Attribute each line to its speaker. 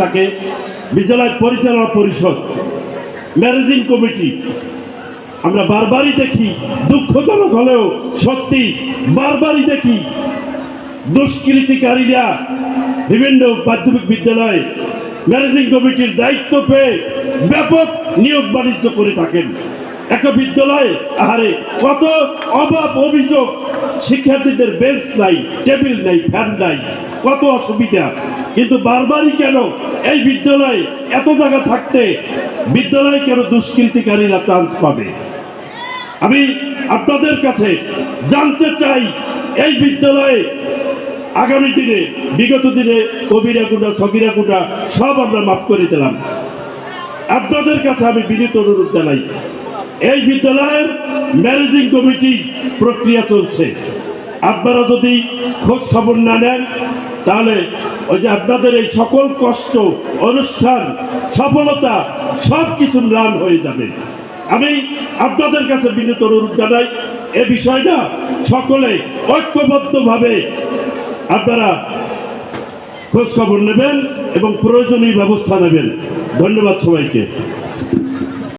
Speaker 1: থাকে, বিদ্যালয় পরিচালনা পরিষদ, ম্যানেজিং কমিটি। আমরা বারবারই দেখি, দুঃখজনক হলেও সত্যি বারবারই দেখি, দুষ্কৃতিকারীরা বিভিন্ন মাধ্যমিক বিদ্যালয় ম্যানেজিং কমিটির দায়িত্ব পেয়ে ব্যাপক নিয়োগ বাণিজ্য করে থাকেন। একটা বিদ্যালয়ে, আহারে, কত অভাব, অভিযোগ, শিক্ষার্থীদের বেঞ্চ নাই টেবিল নাই ফ্যান নাই, কত অসুবিধা। কিন্তু বারবারই কেন এই বিদ্যালয়ে এত জায়গা থাকতে বিদ্যালয়ে কেন দুষ্কৃতিকারীরা চান্স পাবে? আমি আপনাদের কাছে জানতে চাই, এই বিদ্যালয়ে আগামী দিনে, বিগত দিনে কবিরা গুণা, সগিরা গুণা, সব আমরা মাফ করে দিলাম। আপনাদের কাছে আমি বিনীত অনুরোধ জানাই এই বিদ্যালয়ের ম্যানেজিং কমিটি প্রক্রিয়া চলছে। আপনারা যদি খোঁজ খবর না নেন, তাহলে ওই যে আপনাদের এই সকল কষ্ট, অনুষ্ঠান, সফলতা সব কিছু ম্লান হয়ে যাবে। আমি আপনাদের কাছে বিনীত অনুরোধ জানাই, এ বিষয়টা সকলে ঐক্যবদ্ধভাবে আপনারা খোঁজ খবর নেবেন এবং প্রয়োজনীয় ব্যবস্থা নেবেন। ধন্যবাদ সবাইকে।